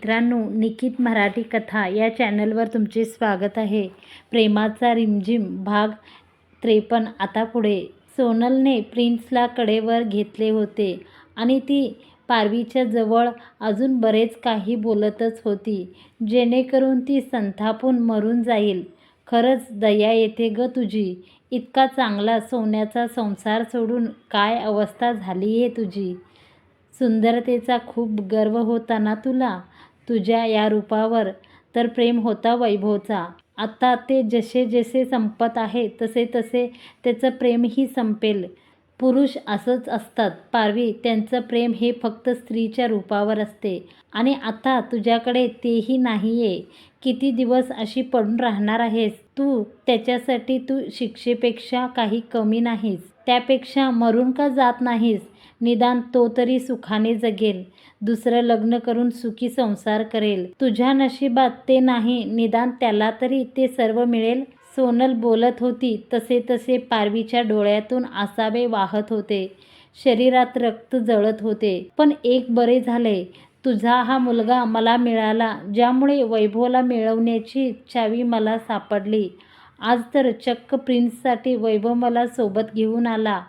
मित्रांनो निकित मराठी कथा या चॅनलवर तुमचे स्वागत आहे. प्रेमाचा रिमझिम भाग त्रेपन्न. आता पुढे. सोनलने प्रिन्सला कडेवर घेतले होते आणि ती पारवीच्या जवळ अजून बरेच काही बोलतच होती जेणेकरून ती संतापून मरून जाईल. खरंच दया येते ग तुझी. इतका चांगला सोन्याचा संसार सोडून काय अवस्था झाली आहे तुझी? सुंदरतेचा खूप गर्व होता ना तुला? तुझ्या या रूपावर तर प्रेम होता वैभवचा. आता ते जसे जसे संपत आहे तसे तसे त्याचं प्रेमही संपेल. पुरुष असंच असतात. पारवी त्यांचं प्रेम हे फक्त स्त्रीच्या रूपावर असते. आणि आता तुझ्याकडे तेही नाही आहे किती दिवस अशी पडून राहणार आहेस? तू त्याच्यासाठी तू शिक्षेपेक्षा काही कमी नाहीस. त्यापेक्षा मरून का जात नाहीस? निदान तो तरी सुखाने जगेल. दुसरं लग्न करून सुखी संसार करेल. तुझ्या नशिबात ते नाही निदान त्याला तरी ते सर्व मिळेल. सोनल बोलत होती तसे तसे पारवीच्या डोळ्यातून आसावे वाहत होते. शरीरात रक्त जळत होते. पण एक बरे झाले. तुझा हा मुलगा मला मिळाला ज्यामुळे वैभवला मिळवण्याची चावी मला सापडली. आज तर चक्क प्रिन्ससाठी वैभव मला सोबत घेऊन आला.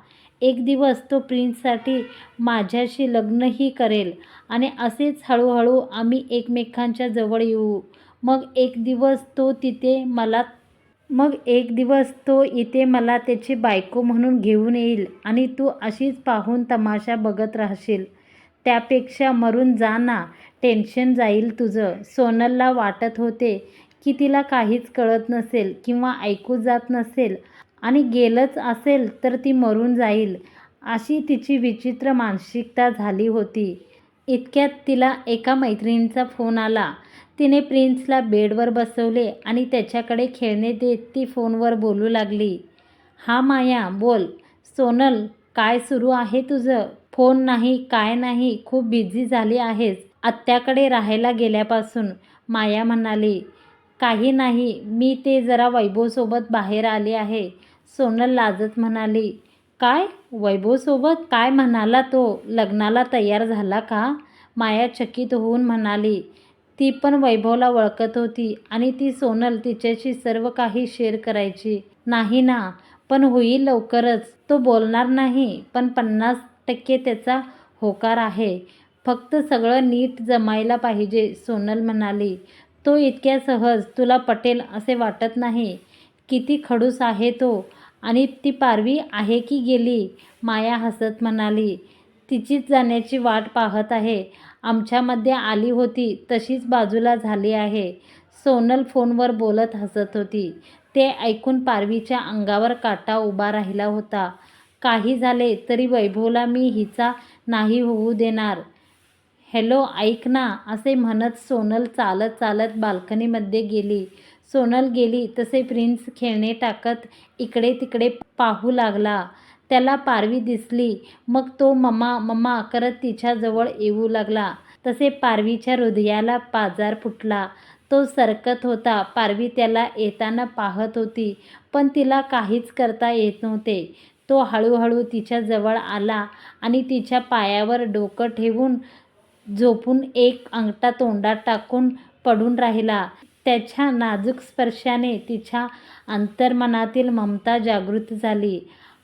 एक दिवस तो प्रिन्ससाठी माझ्याशी लग्नही करेल. आणि असेच हळूहळू आम्ही एकमेकांच्या जवळ येऊ. मग एक दिवस तो तिथे मला मग एक दिवस तो इथे मला त्याची बायको म्हणून घेऊन येईल आणि तू अशीच पाहून तमाशा बघत राहशील. त्यापेक्षा मरून जा ना टेन्शन जाईल तुझं. सोनलला वाटत होते की तिला काहीच कळत नसेल किंवा ऐकू जात नसेल. आणि गेलंच असेल तर ती मरून जाईल अशी तिची विचित्र मानसिकता झाली होती. इतक्यात तिला एका मैत्रिणीचा फोन आला. तिने प्रिन्सला बेडवर बसवले आणि त्याच्याकडे खेळणे देत ती फोनवर बोलू लागली. हा माया बोल. सोनल काय सुरू आहे तुझं? फोन नाही काय नाही खूप बिझी झाली आहेस. आत्याकडे राहायला गेल्यापासून माया म्हणाली. काही नाही मी ते जरा वैभवसोबत बाहेर आले आहे. सोनल लाजत म्हणाली काय? वैभवसोबत काय म्हणाला तो? लग्नाला तयार झाला का? माया चकित होऊन म्हणाली ती पण वैभवला ओळखत होती आणि ती सोनल तिच्याशी सर्व काही शेअर करायची. नाही ना पण होईल लवकरच. तो बोलणार नाही पण पन्नास टक्के त्याचा होकार आहे. फक्त सगळं नीट जमायला पाहिजे सोनल म्हणाली. तो इतक्या सहज तुला पटेल असे वाटत नाही. किती खडूस आहे तो. आणि ती पारवी आहे की गेली? माया हसत म्हणाली तिचीच जाण्याची वाट पाहत आहे. आमच्यामध्ये आली होती तशीच बाजूला झाली आहे. सोनल फोनवर बोलत हसत होती. ते ऐकून पारवीच्या अंगावर काटा उभा राहिला होता. काही झाले तरी वैभवला मी हिचा नाही होऊ देणार. हॅलो ऐक ना असे म्हणत सोनल चालत चालत बाल्कनीमध्ये गेली. सोनल गेली तसे प्रिन्स खेळणे टाकत इकडे तिकडे पाहू लागला. त्याला पारवी दिसली. मग तो मम्मा मम्मा करत तिच्याजवळ येऊ लागला. तसे पारवीच्या हृदयाला पाजार फुटला. तो सरकत होता. पारवी त्याला येताना पाहत होती पण तिला काहीच करता येत नव्हते. तो हळूहळू तिच्याजवळ आला आणि तिच्या पायावर डोकं ठेवून झोपून एक अंगठा तोंडात टाकून पडून राहिला. त्याच्या नाजूक स्पर्शाने तिच्या अंतर्मनातील ममता जागृत झाली.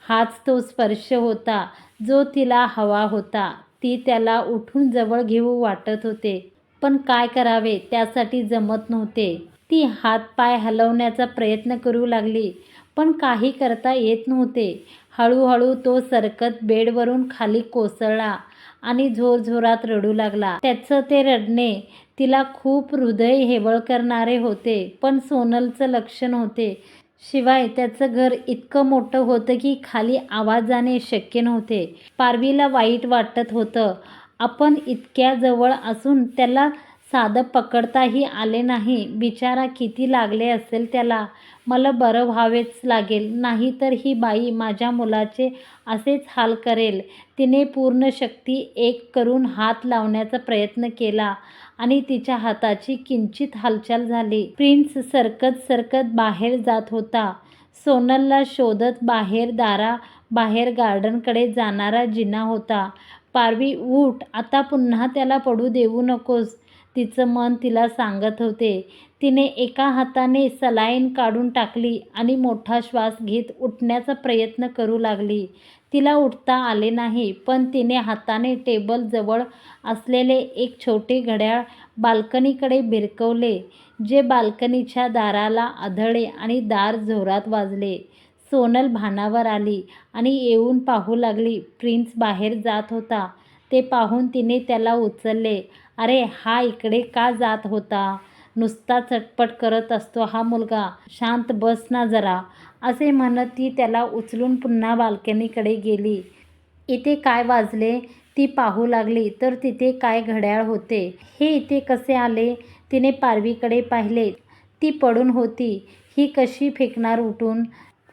हाच तो स्पर्श होता जो तिला हवा होता. ती त्याला उठून जवळ घेऊ वाटत होते. पण काय करावे त्यासाठी जमत नव्हते. ती हातपाय हलवण्याचा प्रयत्न करू लागली पण काही करता येत नव्हते. हळूहळू तो सरकत बेडवरून खाली कोसळला आणि झोरझोरात रडू लागला. त्याचं ते रडणे तिला खूप हृदय हेवळ करणारे होते पण सोनलचं लक्ष नव्हते शिवाय त्याचं घर इतकं मोठं होतं की खाली आवाज जाणे शक्य नव्हते. पारवीला वाईट वाटत होतं. आपण इतक्या जवळ असून त्याला साधं पकडताही आले नाही. बिचारा किती लागले असेल त्याला? मला बरं व्हावेच लागेल. नाही तर ही बाई माझ्या मुलाचे असेच हाल करेल. तिने पूर्ण शक्ती एक करून हात लावण्याचा प्रयत्न केला आणि तिच्या हाताची किंचित हालचाल झाली. प्रिन्स सरकत सरकत बाहेर जात होता. सोनलला शोधत बाहेर दारा बाहेर गार्डनकडे जाणारा जिना होता. पारवी उठ. आता पुन्हा त्याला पडू देऊ नकोस. तिचं मन तिला सांगत होते. तिने एका हाताने सलाईन काढून टाकली आणि मोठा श्वास घेत उठण्याचा प्रयत्न करू लागली. तिला उठता आले नाही पण तिने हाताने टेबलजवळ असलेले एक छोटे घड्याळ बाल्कनीकडे भिरकवले जे बाल्कनीच्या दाराला आधळे आणि दार जोरात वाजले. सोनल भानावर आली आणि येऊन पाहू लागली प्रिन्स बाहेर जात होता. ते पाहून तिने त्याला उचलले अरे हा इकडे का जात होता? नुसता चटपट करत असतो हा मुलगा. शांत बस ना जरा. असे म्हणत ती त्याला उचलून पुन्हा बाल्कनीकडे गेली. इथे काय वाजले? ती पाहू लागली. तर तिथे काय घड्याळ होते? हे इथे कसे आले? तिने पारवीकडे पाहिले. ती पडून होती. ही कशी फेकणार उठून?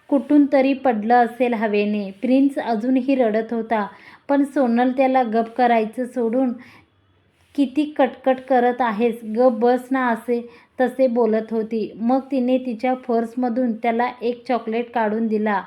कुठून तरी पडलं असेल हवेने. प्रिन्स अजूनही रडत होता. पण सोनल त्याला गप करायचं सोडून किती कटकट करत आहेस? गप बस ना असे तसे बोलत होती. मग तिने तिच्या पर्समधून त्याला एक चॉकलेट काढून दिला.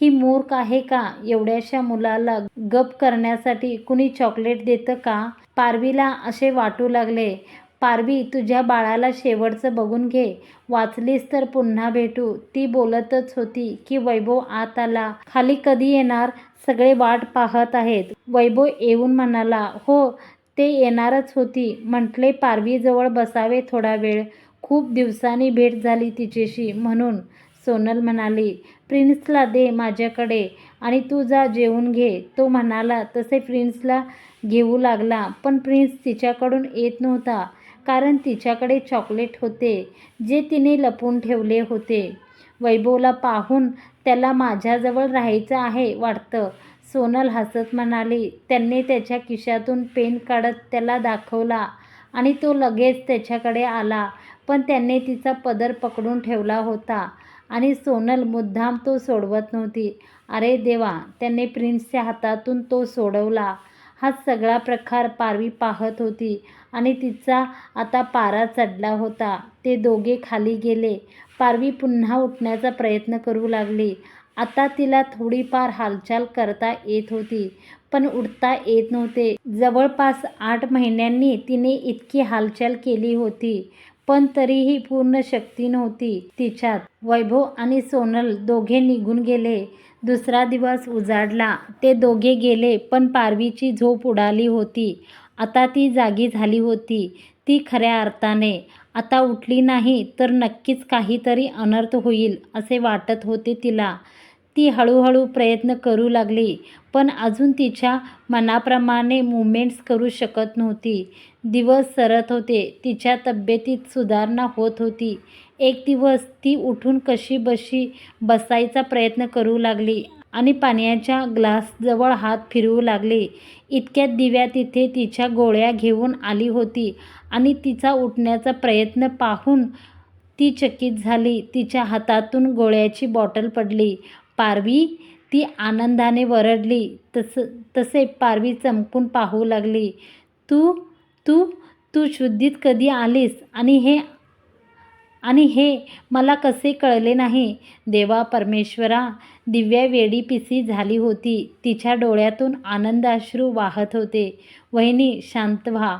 ही मूर्ख आहे का? एवढ्याशा मुलाला गप करण्यासाठी कुणी चॉकलेट देतं का? पारवीला असे वाटू लागले. पारवी तुझ्या बाळाला शेवटचं बघून घे. वाचलीस तर पुन्हा भेटू. ती बोलतच होती की वैभव आत आला. खाली कधी येणार? सगळे वाट पाहत आहेत. वैभव येऊन म्हणाला हो ते येणारच होती. म्हटले पारवीजवळ बसावे थोडा वेळ. खूप दिवसांनी भेट झाली तिच्याशी म्हणून. सोनल म्हणाली प्रिन्सला दे माझ्याकडे आणि तू जा जेवून घे. तो म्हणाला तसे प्रिन्सला घेऊ लागला पण प्रिन्स तिच्याकडून येत नव्हता कारण तिच्याकडे चॉकलेट होते जे तिने लपून ठेवले होते. वैभवला पाहून त्याला माझ्याजवळ राहायचं आहे वाटतं. सोनल हसत म्हणाली त्यांनी त्याच्या खिशातून पेन काढत त्याला दाखवला आणि तो लगेच त्याच्याकडे आला. पण त्यांनी तिचा पदर पकडून ठेवला होता आणि सोनल मुद्दाम तो सोडवत नव्हती. अरे देवा त्यांनी प्रिन्सच्या हातातून तो सोडवला. हा सगळा प्रकार पारवी पाहत होती आणि तिचा आता पारा चढला होता. ते दोघे खाली गेले. पारवी पुन्हा उठण्याचा प्रयत्न करू लागली. आता तिला थोडीफार हालचाल करता येत होती पण उठता येत नव्हते. जवळपास आठ महिन्यांनी तिने इतकी हालचाल केली होती पण तरीही पूर्ण शक्ती नव्हती तिच्यात. वैभव आणि सोनल दोघे निघून गेले. दुसरा दिवस उजाडला. ते दोघे गेले पण पारवीची झोप उडाली होती. आता ती जागी झाली होती ती खऱ्या अर्थाने. आता उठली नाही तर नक्कीच काहीतरी अनर्थ होईल असे वाटत होते तिला. ती हळूहळू प्रयत्न करू लागली पण अजून तिच्या मनाप्रमाणे मुवमेंट्स करू शकत नव्हती. दिवस सरत होते तिच्या तब्येतीत सुधारणा होत होती. एक दिवस ती उठून कशी बशी बसायचा प्रयत्न करू लागली आणि पाण्याच्या ग्लासजवळ हात फिरवू लागली. इतक्यात दिव्या तिथे तिच्या गोळ्या घेऊन आली होती आणि तिचा उठण्याचा प्रयत्न पाहून ती चकित झाली. तिच्या हातातून गोळ्याची बॉटल पडली. पारवी ती आनंदाने वरडली. तस तसे पारवी चमकून पाहू लागली. तू तू तू शुद्धीत कधी आलीस? आणि हे आणि हे मला कसे कळले नाही? देवा परमेश्वरा दिव्या वेडी पिसी झाली होती. तिच्या डोळ्यातून आनंदाश्रू वाहत होते. वहिनी शांत व्हा.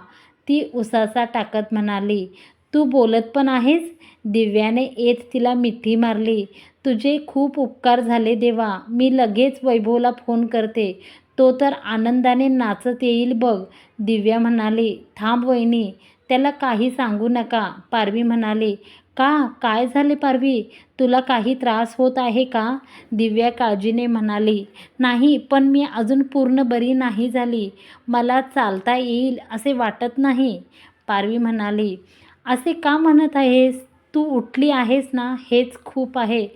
ती उसासा टाकत म्हणाली. तू बोलत पण आहेस? दिव्याने येत तिला मिठी मारली. तुझे खूप उपकार झाले देवा. मी लगेच वैभवला फोन करते. तो तर आनंदाने नाचत येईल बघ. दिव्या म्हणाली थांब वहिनी त्याला काही सांगू नका. पारवी म्हणाली का? काय झाले पारवी? तुला काही त्रास होत आहे का? दिव्या काळजीने म्हणाली नाही पण मी अजून पूर्ण बरी नाही झाली. मला चालता येईल असे वाटत नाही. पारवी म्हणाली असे का म्हणत आहेस? तू उठली आहेस ना? हेच खूप आहे.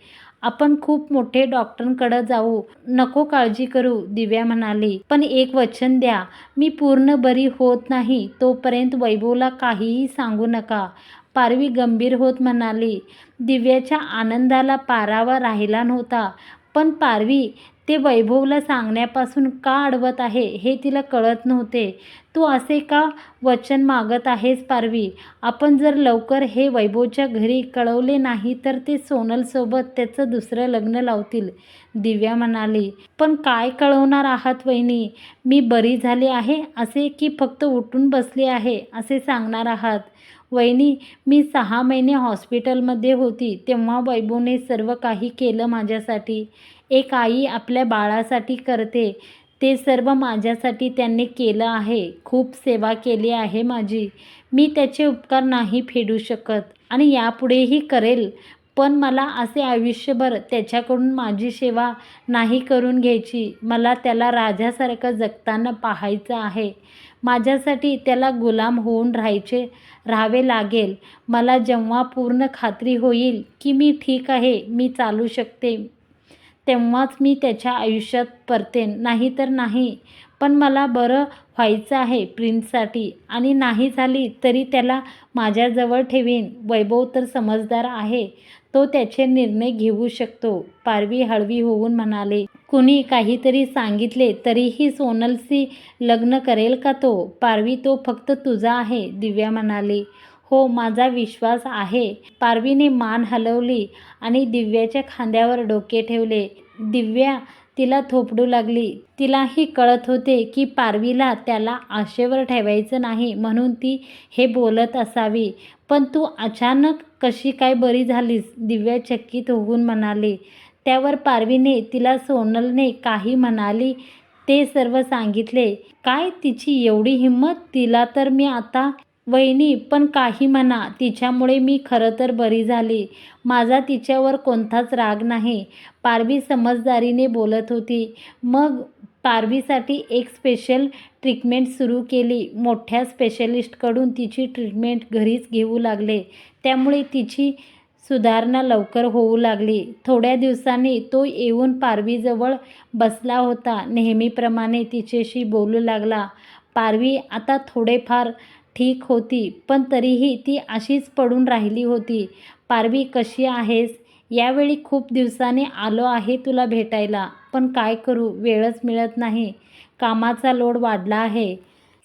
आपण खूप मोठे डॉक्टरांकडे जाऊ नको काळजी करू दिव्या म्हणाली. पण एक वचन द्या मी पूर्ण बरी होत नाही तोपर्यंत वैभवला काहीही सांगू नका. पारवी गंभीर होत म्हणाली. दिव्याच्या आनंदाला पारावा राहिला नव्हता. पण पारवी ते वैभवला सांगण्यापासून का अडवत आहे हे तिला कळत नव्हते. तू असे का वचन मागत आहेस पारवी? आपण जर लवकर हे वैभवच्या घरी कळवले नाही तर ते सोनलसोबत त्याचं दुसरं लग्न लावतील दिव्या म्हणाली. पण काय कळवणार आहात वहिनी? मी बरी झाली आहे असे की फक्त उठून बसली आहे असे सांगणार आहात. वहिनी मी सहा महिने हॉस्पिटलमध्ये होती तेव्हा वैभवने सर्व काही केलं माझ्यासाठी. एक आई आपल्या बाळासाठी करते ते सर्व माझ्यासाठी त्यांनी केलं आहे. खूप सेवा केली आहे माझी. मी त्याचे उपकार नाही फेडू शकत आणि यापुढेही करेल. पण मला असे आयुष्यभर त्याच्याकडून माझी सेवा नाही करून घ्यायची. मला त्याला राजासारखं जगताना पाहायचं आहे. माझ्यासाठी त्याला गुलाम होऊन राहायचे राहावे लागेल. मला जेव्हा पूर्ण खात्री होईल की मी ठीक आहे मी चालू शकते. तेव्हाच मी त्याच्या आयुष्यात परतेन. नाही तर नाही. पण मला बरं व्हायचं आहे प्रिन्ससाठी. आणि नाही झाली तरी त्याला माझ्याजवळ ठेवीन. वैभव तर समजदार आहे. तो त्याचे निर्णय घेऊ शकतो. पारवी हळवी होऊन म्हणाले कुणी काहीतरी सांगितले तरीही सोनलशी लग्न करेल का तो? पारवी तो फक्त तुझा आहे दिव्या म्हणाली. हो माझा विश्वास आहे. पारवीने मान हलवली आणि दिव्याच्या खांद्यावर डोके ठेवले. दिव्या तिला थोपडू लागली. तिलाही कळत होते की पारवीला त्याला आशेवर ठेवायचं नाही म्हणून ती हे बोलत असावी. पण तू अचानक कशी काय बरी झालीस? दिव्या चकित होऊन म्हणाली. त्यावर पारवीने तिला सोनलने काही म्हणाली ते सर्व सांगितले. काय तिची एवढी हिंमत? तिला तर मी आता वहिनी पण काही म्हणा तिच्यामुळे मी खरं तर बरी झाली. माझा तिच्यावर कोणताच राग नाही. पारवी समजदारीने बोलत होती. मग पारवीसाठी एक स्पेशल ट्रीटमेंट सुरू केली. मोठ्या स्पेशलिस्टकडून तिची ट्रीटमेंट घरीच घेऊ लागले. त्यामुळे तिची सुधारणा लवकर होऊ लागली. थोड्या दिवसांनी तो येऊन पारवीजवळ बसला होता. नेहमीप्रमाणे तिच्याशी बोलू लागला. पारवी आता थोडेफार ठीक होती पण तरीही ती अशीच पडून राहिली होती. पारवी कशी आहेस? यावेळी खूप दिवसांनी आलो आहे तुला भेटायला. पण काय करू? वेळच मिळत नाही. कामाचा लोड वाढला आहे.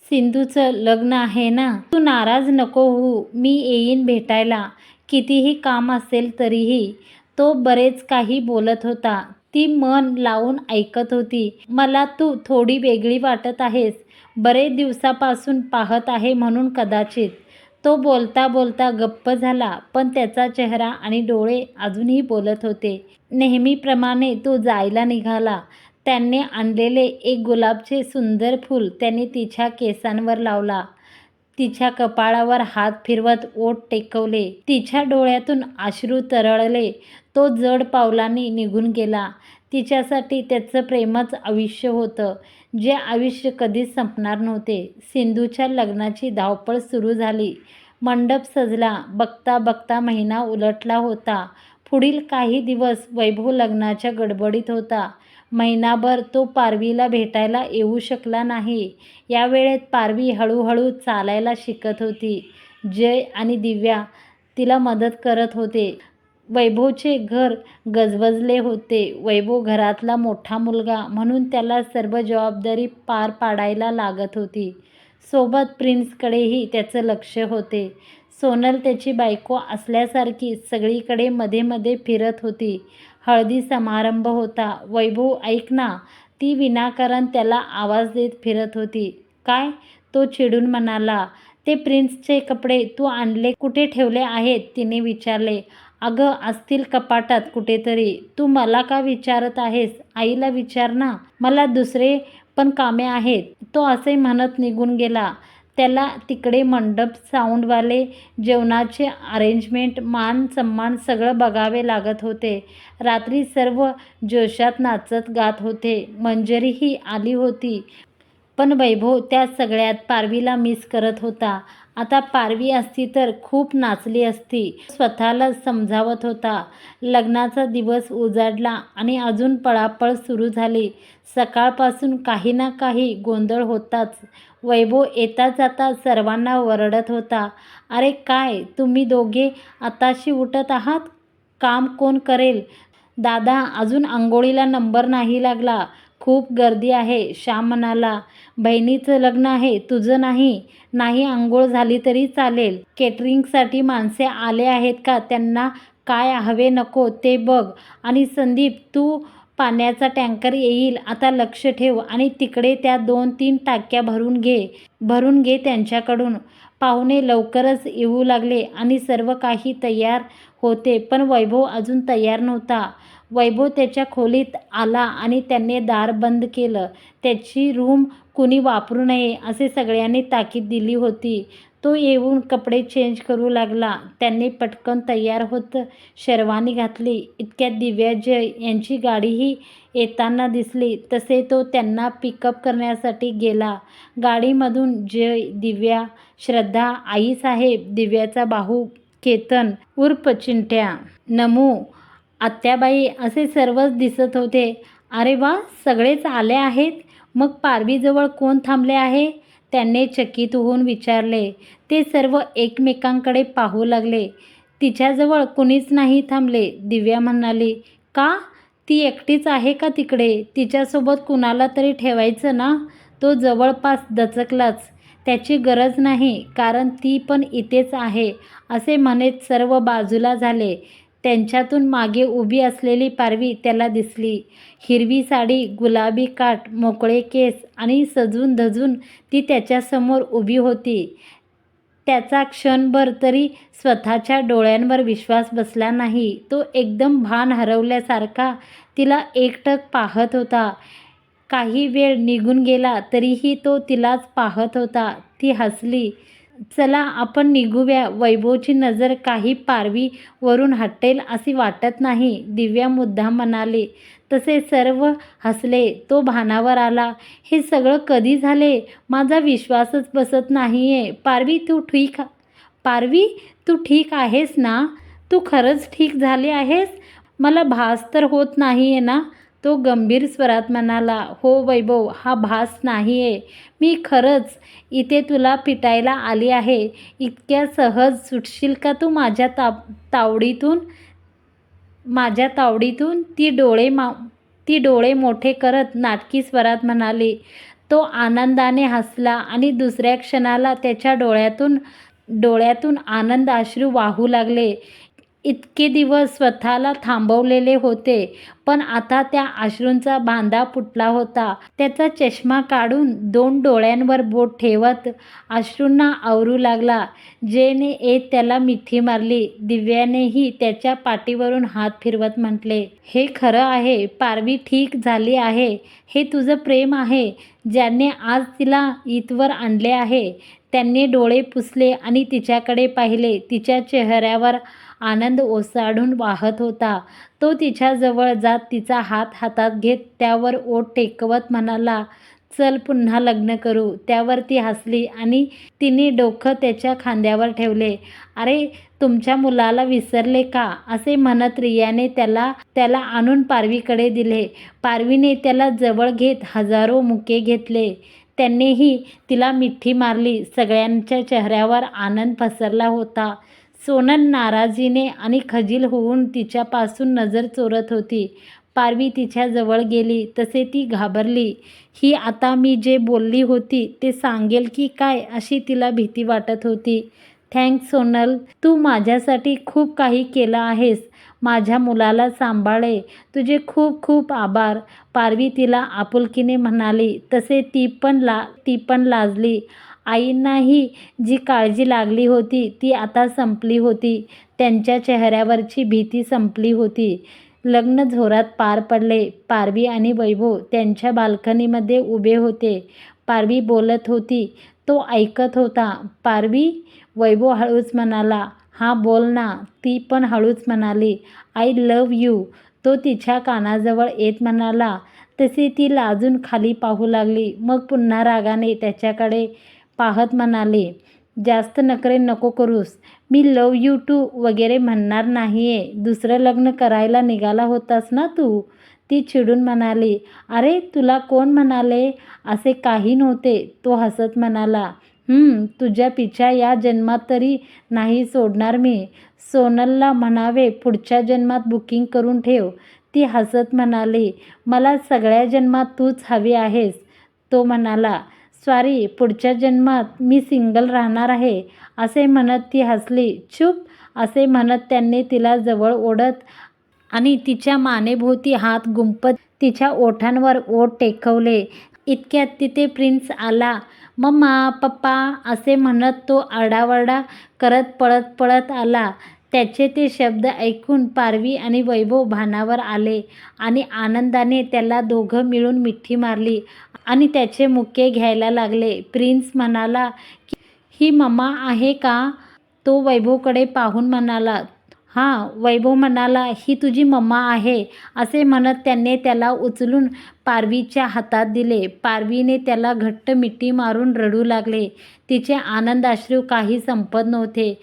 सिंधूचं लग्न आहे ना? तू नाराज नको हो मी येईन भेटायला. कितीही काम असेल तरीही. तो बरेच काही बोलत होता. ती मन लावून ऐकत होती. मला तू थोडी वेगळी वाटत आहेस. बरेच दिवसापासून पाहत आहे म्हणून कदाचित. तो बोलता बोलता गप्प झाला पण त्याचा चेहरा आणि डोळे अजूनही बोलत होते. नेहमीप्रमाणे तो जायला निघाला. त्यांनी आणलेले एक गुलाबचे सुंदर फूल त्याने तिच्या केसांवर लावला. तिच्या कपाळावर हात फिरवत ओठ टेकवले. तिच्या डोळ्यातून अश्रू तरळले. तो जड पावलांनी निघून गेला. तिच्यासाठी त्याचं प्रेमच आयुष्य होतं. जे आयुष्य कधीच संपणार नव्हते. सिंधूच्या लग्नाची धावपळ सुरू झाली. मंडप सजला. बघता बघता महिना उलटला होता. पुढील काही दिवस वैभव लग्नाच्या गडबडीत होता. महिनाभर तो पारवीला भेटायला येऊ शकला नाही. या वेळेत पारवी हळूहळू चालायला शिकत होती. जय आणि दिव्या तिला मदत करत होते. वैभवचे घर गजबजले होते. वैभव घरातला मोठा मुलगा म्हणून त्याला सर्व जबाबदारी पार पाडायला लागत होती. सोबत प्रिन्सकडेही त्याचं लक्ष होते. सोनल त्याची बायको असल्यासारखी सगळीकडे मध्ये मध्ये फिरत होती. हळदी समारंभ होता. वैभव ऐक ना ती विनाकारण त्याला आवाज देत फिरत होती. काय? तो चिडून म्हणाला. ते प्रिन्सचे कपडे तू आणले कुठे ठेवले आहेत? तिने विचारले. अगं असतील कपाटात कुठेतरी. तू मला का विचारत आहेस? आईला विचार ना. मला दुसरे पण कामे आहेत. तो असे म्हणत निघून गेला. त्याला तिकडे मंडप साऊंडवाले जेवणाचे अरेंजमेंट मान सन्मान सगळं बघावे लागत होते. रात्री सर्व जोशात नाचत गात होते. मंजरीही आली होती. पण वैभव त्या सगळ्यात पारवीला मिस करत होता. आता पारवी असती तर खूप नाचली असती. स्वतःला समजावत होता. लग्नाचा दिवस उजाडला आणि अजून पळापळ सुरू झाली. सकाळपासून काही ना काही गोंधळ होताच. वैभव येता जाता सर्वांना वरडत होता. अरे काय तुम्ही दोघे आताशी उठत आहात? काम कोण करेल? दादा अजून आंघोळीला नंबर नाही लागला. खूप गर्दी आहे. श्याम म्हणाला बहिणीचं लग्न आहे तुझं नाही. नाही आंघोळ झाली तरी चालेल. केटरिंगसाठी माणसे आले आहेत का? त्यांना काय हवे नको ते बघ. आणि संदीप तू पाण्याचा टँकर येईल. आता लक्ष ठेव आणि तिकडे त्या दोन तीन टाक्या भरून घे. भरून घे त्यांच्याकडून. पाहुणे लवकरच येऊ लागले आणि सर्व काही तयार होते. पण वैभव अजून तयार नव्हता. वैभव त्याच्या खोलीत आला आणि त्याने दार बंद केलं. त्याची रूम कुणी वापरू नये असे सगळ्यांनी ताकीद दिली होती. तो येऊन कपडे चेंज करू लागला. त्यांनी पटकन तयार होत शेरवानी घातली. इतक्यात दिव्या जय यांची गाडीही येताना दिसली. तसे तो त्यांना पिकअप करण्यासाठी गेला. गाडीमधून जय दिव्या श्रद्धा आईसाहेब दिव्याचा भाऊ केतन उर्फ चिंट्या. नमू आत्याबाई असे सर्वच दिसत होते. अरे वा सगळेच आले आहेत. मग पारवीजवळ कोण थांबले आहे? त्यांनी चकित होऊन विचारले. ते सर्व एकमेकांकडे पाहू लागले. तिच्याजवळ कुणीच नाही थांबले. दिव्या म्हणाली का? ती एकटीच आहे का तिकडे? तिच्यासोबत कुणाला तरी ठेवायचं ना? तो जवळपास दचकलाच. त्याची गरज नाही कारण ती पण इथेच आहे असे म्हणत सर्व बाजूला झाले. त्यांच्यातून मागे उभी असलेली पारवी त्याला दिसली. हिरवी साडी गुलाबी काठ मोकळे केस आणि सजून धजून ती त्याच्यासमोर उभी होती. त्याचा क्षणभर तरी स्वतःच्या डोळ्यांवर विश्वास बसला नाही. तो एकदम भान हरवल्यासारखा तिला एकटक पाहत होता. काही वेळ निघून गेला तरीही तो तिलाच पाहत होता. ती हसली. चला आपण निघूया. वैभवची नजर काही पारवी वरून हटेल अशी वाटत नाही दिव्या मुद्दाम म्हणाली. तसे सर्व हसले. तो भानावर आला. हे सगळं कधी झाले? माझा विश्वासच बसत नाही आहे पारवी तू ठीक पारवी तू ठीक आहेस ना? तू खरंच ठीक झाले आहेस? मला भास तर होत नाही आहे ना? तो गंभीर स्वरात म्हणाला हो वैभव हा भास नाही आहे मी खरंच इथे तुला पिटायला आली आहे. इतक्या सहज सुटशील का तू माझ्या ता तावडीतून? माझ्या तावडीतून ती डोळे मा ती डोळे मोठे करत नाटकी स्वरात म्हणाली. तो आनंदाने हसला आणि दुसऱ्या क्षणाला त्याच्या डोळ्यातून डोळ्यातून आनंद अश्रू वाहू लागले. इतके दिवस स्वतःला थांबवलेले होते पण आता त्या अश्रूंचा बांधा फुटला होता. त्याचा चष्मा काढून दोन डोळ्यांवर बोट ठेवत अश्रूंना आवरू लागला जेने ए त्याला मिठी मारली. दिव्यानेही त्याच्या पाठीवरून हात फिरवत म्हटले हे खरं आहे पारवी ठीक झाली आहे हे तुझं प्रेम आहे ज्याने आज तिला इथवर आणले आहे. त्यांनी डोळे पुसले आणि तिच्याकडे पाहिले. तिच्या चेहऱ्यावर आनंद ओसाडून वाहत होता. तो तिच्याजवळ जात तिचा हात हातात घेत त्यावर ओठ टेकवत म्हणाला चल पुन्हा लग्न करू. त्यावर ती हसली आणि तिने डोकं त्याच्या खांद्यावर ठेवले. अरे तुमच्या मुलाला विसरले का? असे म्हणत रियाने त्याला त्याला आणून पारवीकडे दिले. पारवीने त्याला जवळ घेत हजारो मुके घेतले. त्यांनीही तिला मिठी मारली. सगळ्यांच्या चेहऱ्यावर आनंद पसरला होता. सोनल नाराजीने आणि खजील होऊन तिच्यापासून नजर चोरत होती. पारवी तिच्याजवळ गेली तसे ती घाबरली. ही आता मी जे बोलली होती ते सांगेल की काय अशी तिला भीती वाटत होती. थँक्स सोनल. तू माझ्यासाठी खूप काही केलं आहेस. माझ्या मुलाला सांभाळे. तुझे खूप खूप आभार. पारवी तिला आपुलकीने म्हणाली. तसे ती पण ला ती पण लाजली. आईंनाही जी काळजी लागली होती ती आता संपली होती. त्यांच्या चेहऱ्यावरची भीती संपली होती. लग्न झोरात पार पडले. पारवी आणि वैभव त्यांच्या बाल्कनीमध्ये उभे होते. पारवी बोलत होती तो ऐकत होता. पारवी? वैभव हळूच म्हणाला हा बोल ना. ती पण हळूच म्हणाली आय लव यू. तो तिच्या कानाजवळ येत म्हणाला तशी ती लाजून खाली पाहू लागली. मग पुन्हा रागाने त्याच्याकडे पाहत म्हणाले जास्त नखरे नको करूस. मी लव यू टू वगैरे म्हणणार नाही आहे दुसरं लग्न करायला निघाला होतास ना तू? ती चिडून म्हणाली अरे तुला कोण म्हणाले? असे काही नव्हते. तो हसत म्हणाला तुझ्या पिछा या जन्मात तरी नाही सोडणार मी. सोनलला म्हणावे पुढच्या जन्मात बुकिंग करून ठेव. ती हसत म्हणाली मला सगळ्या जन्मात तूच हवी आहेस. तो म्हणाला सॉरी पुढच्या जन्मात मी सिंगल राहणार आहे असे म्हणत ती हसली. चुप असे म्हणत त्यांनी तिला जवळ ओढत आणि तिच्या मानेभोवती हात गुंपत तिच्या ओठांवर ओठ टेकवले. इतक्यात तिथे प्रिन्स आला. मम्मा पप्पा असे म्हणत तो आडावडा करत पळत पळत आला. त्याचे ते शब्द ऐकून पारवी आणि वैभव भानावर आले आणि आनंदाने त्याला दोघं मिळून मिठी मारली आणि त्याचे मुके घ्यायला लागले. प्रिन्स म्हणाला ही मम्मा आहे का? तो वैभवकडे पाहून म्हणाला हां. वैभव म्हणाला ही तुझी मम्मा आहे असे म्हणत त्याने त्याला उचलून पारवीच्या हातात दिले. पारवीने त्याला घट्ट मिठी मारून रडू लागले. तिचे आनंद अश्रू काही संपत नव्हते.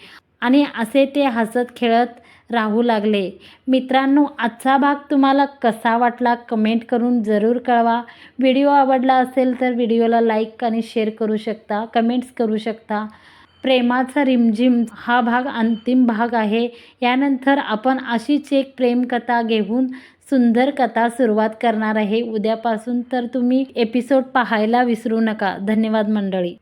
आणि असे ते हसत खेळत राहू लागले. मित्रांनो आजचा भाग तुम्हाला कसा वाटला कमेंट करून जरूर कळवा. व्हिडिओ आवडला असेल तर व्हिडिओला लाईक आणि शेअर करू शकता कमेंट्स करू शकता. प्रेमाचा रिमझिम हा भाग अंतिम भाग आहे. यानंतर आपण अशीच एक प्रेमकथा घेऊन सुंदर कथा सुरुवात करणार आहे. उद्यापासून तर तुम्ही एपिसोड पाहायला विसरू नका. धन्यवाद मंडळी.